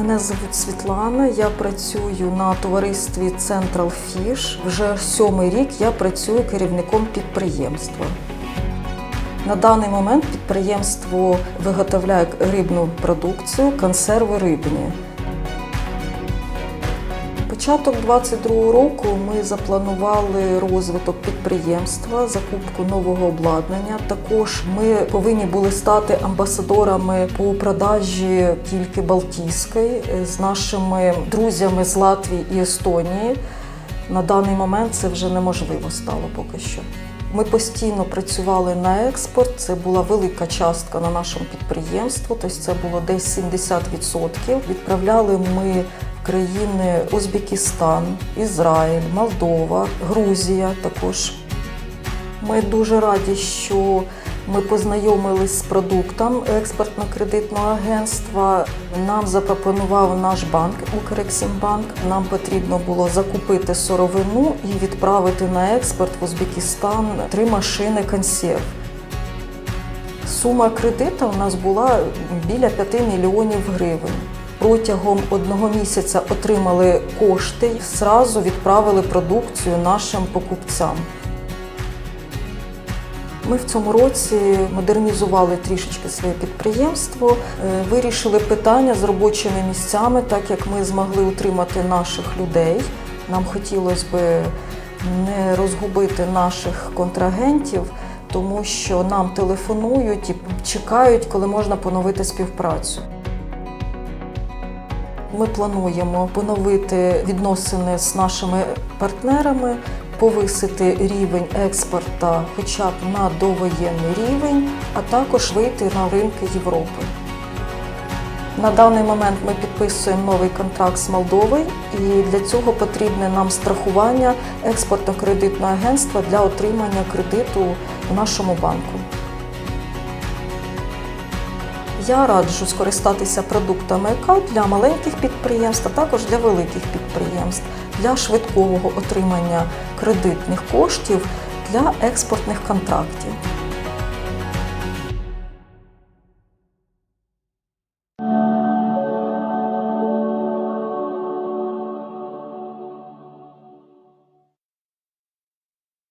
Мене звуть Світлана. Я працюю на товаристві Central Fish. Вже сьомий рік я працюю керівником підприємства. На даний момент підприємство виготовляє рибну продукцію, консерви рибні. Початок 2022 року ми запланували розвиток підприємства, закупку нового обладнання. Також ми повинні були стати амбасадорами по продажі тільки Балтійської е, з нашими друзями з Латвії і Естонії. На даний момент це вже неможливо стало поки що. Ми постійно працювали на експорт. Це була велика частка на нашому підприємстві, тобто це було десь 70%. Відправляли ми в країни Узбекистан, Ізраїль, Молдова, Грузія також. Ми дуже раді, що ми познайомились з продуктом експортно-кредитного агентства. Нам запропонував наш банк Укрексімбанк. Нам потрібно було закупити сировину і відправити на експорт в Узбекистан три машини консерв. Сума кредиту у нас була біля 5 мільйонів гривень. Протягом одного місяця отримали кошти і зразу відправили продукцію нашим покупцям. Ми в цьому році модернізували трішечки своє підприємство, е, вирішили питання з робочими місцями, так як ми змогли утримати наших людей. Нам хотілося б не розгубити наших контрагентів, тому що нам телефонують і чекають, коли можна поновити співпрацю. Ми плануємо поновити відносини з нашими партнерами, повисити рівень експорту хоча б на довоєнний рівень, а також вийти на ринки Європи. На даний момент ми підписуємо новий контракт з Молдовою, і для цього потрібне нам страхування експортно-кредитного агентства для отримання кредиту в нашому банку. Я раджу скористатися продуктами ЕКА для маленьких підприємств, а також для великих підприємств, для швидкого отримання кредитних коштів для експортних контрактів.